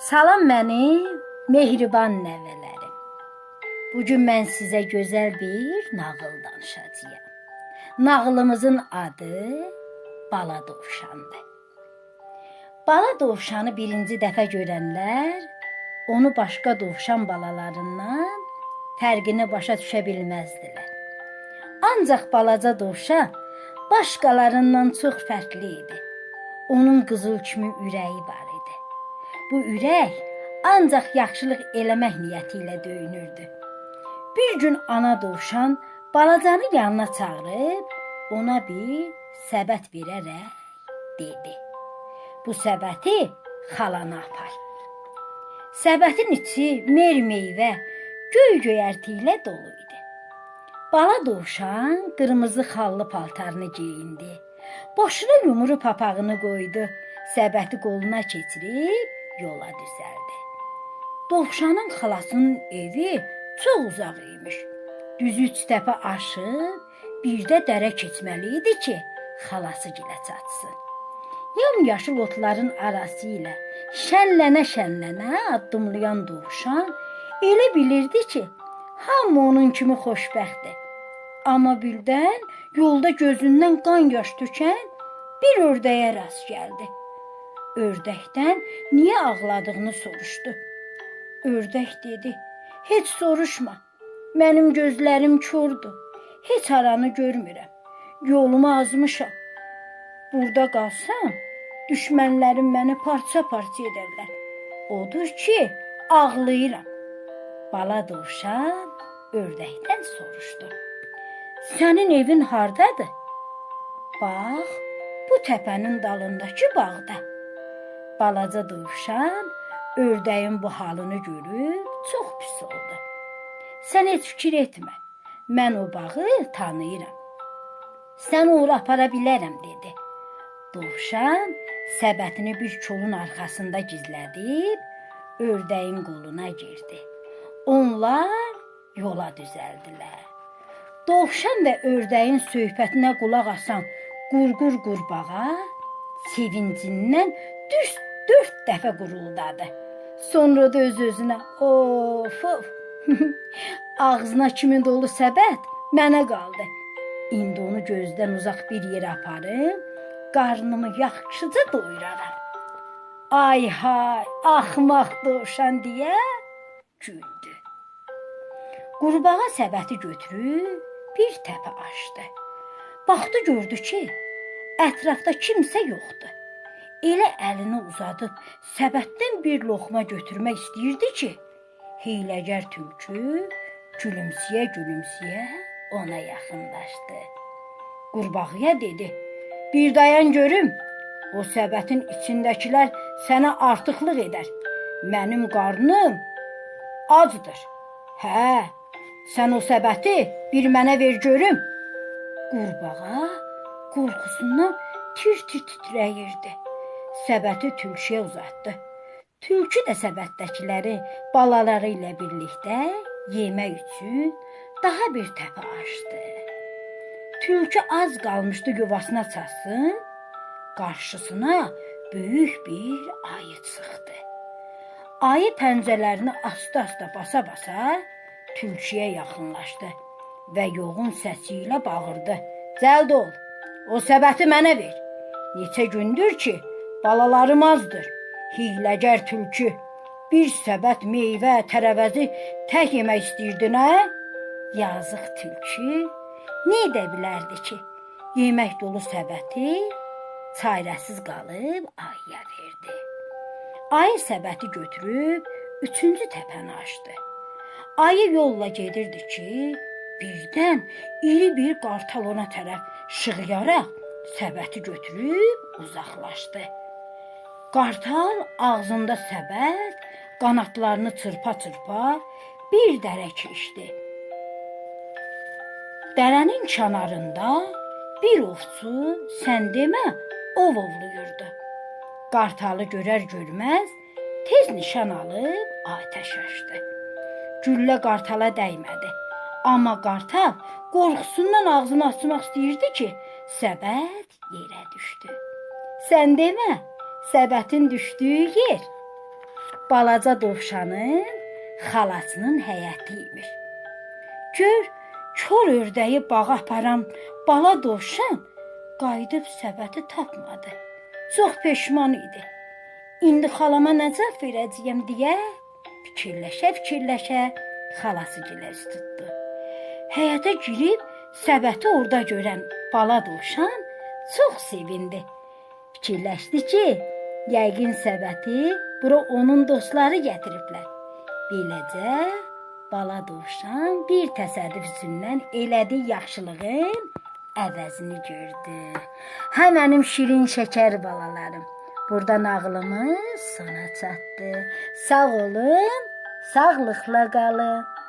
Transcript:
Salam mənim mehriban nəvələrim. Bu gün mən sizə gözəl bir nağıl danışacağam. Nağılımızın adı Bala Dovşandır. Bala dovşanı birinci dəfə görənlər onu başqa dovşan balalarından fərqini başa düşə bilməzdilər. Ancaq balaca dovşan başqalarından çox fərqli idi. Onun qızıl kimi ürəyi var. Bu ürək ancaq yaxşılıq eləmək niyyəti ilə döyünürdü. Bir gün ana dovşan balacanı yanına çağırıb ona bir səbət verərək dedi: "Bu səbəti xalana apar." Səbətin içi mer meyvə, göy göyərti ilə dolu idi. Bala dovşan qırmızı xallı paltarını geyindi. Başına yumru papağını qoydu. Səbəti qoluna keçirib yola düzəldi. Dovşanın xalasının evi çox uzaq imiş. Düzü üç təpə aşıb, bir də dərə keçməli idi ki, xalası gilə çatsın. Yam-yaşıl otların arası ilə şənlənə-şənlənə addımlayan dovşan elə bilirdi ki, hamı onun kimi xoşbəxtdir. Amma birdən yolda gözündən qan yaş tökən bir ördəyə rast gəldi. Ördəkdən niyə ağladığını soruşdu. Ördək dedi: "Heç soruşma. Mənim gözlərim kordur. Heç aranı görmürəm. Yolumu azmışam. Burada qalsam, düşmənlərim məni parça-parça edərlər. Odur ki, ağlayıram." Bala dovşan ördəkdən soruşdu. Sənin evin hardadır? Bax, bu təpənin dalındakı bağda. Balaca dovşan ördəyin bu halını görüb çox pis oldu. Sən heç fikir etmə. Mən o bağı tanıyıram. Sən ora apara bilərəm dedi. Dovşan səbətini bir kolun arxasında gizlədib ördəyin qoluna girdi. Onlar yola düzəldilər. Dovşan və ördəyin söhbətinə qulaq asan qurqur qurbağa sevincindən düz dörd dəfə quruldadı. Sonra da öz-özünə of of ağzına kimin dolu səbət mənə qaldı. İndi onu gözdən uzaq bir yerə aparım, qarnımı yaxşıca doyuraram. Ay hay, axmaq dovşan deyə güldü. Qurbağa səbəti götürüb bir təpə aşdı. Baxdı gördü ki, ətrafda kimsə yoxdur. Elə əlini uzadıb səbətdən bir loxma götürmək istəyirdi ki, hiyləgər tülkü gülümsəyə-gülümsəyə ona yaxınlaşdı. Qurbağaya dedi: "Bir dayan görüm. O səbətin içindəkilər sənə artıqlıq edər. Mənim qarnım acdır." "Hə, sən o səbəti bir mənə ver görüm." Qurbağa qorxusundan tir-tir titrəyirdi. Səbəti tülküyə uzatdı. Tülkü də səbətdəkiləri balaları ilə birlikdə yemək üçün daha bir təpə açdı. Tülkü az qalmışdı yuvasına çatsın, qarşısına böyük bir ayı çıxdı. Ayı pəncələrini asta-asta basa-basa tülküyə yaxınlaşdı və yoğun səsi ilə bağırdı: "Cəld ol! O səbəti mənə ver. Neçə gündür ki, balalarım azdır. Hiyləgər tülkü, bir səbət meyvə, tərəvəzi tək yemək istəyirdin, hə? Yazıq tülkü nə edə bilərdi ki, yemək dolu səbəti çarəsiz qalıb ayıya verdi. Ayı səbəti götürüb üçüncü təpəni açdı. Ayı yolla gedirdi ki, birdən iri bir qartal ona tərəf şığıyaraq səbəti götürüb uzaqlaşdı. Qartal ağzında səbət, qanatlarını çırpa-çırpa bir dərə keçdi. Dərənin kənarında bir ovçu, sən demə, ov ovluyurdu. Qartalı görər görməz tez nişan alıb atəş açdı. Güllə qartala dəymədi. Amma qartal qorxusundan ağzını açmaq istəyirdi ki, səbət yerə düşdü. Sən demə, səbətin düşdüyü yer balaca dovşanın xalasının həyəti imiş. Gör, kör ördəyi bağa aparan bala dovşan qayıdıb səbəti tapmadı. Çox peşman idi. İndi xalama nə cavab verəcəyəm deyə fikirləşə-fikirləşə xalası gilə üz tutdu. Həyətə girib səbəti orada görən bala dovşan çox sevindi. Fikirləşdi ki, yəqin səbəti bura onun dostları gətiriblər. Beləcə bala dovşan bir təsadüf üzündən elədiyi yaxşılığın əvəzini gördü. Hə mənim şirin şəkər balalarım. Burada nağılımız sona çatdı. Sağ olun, sağlıqla qalın.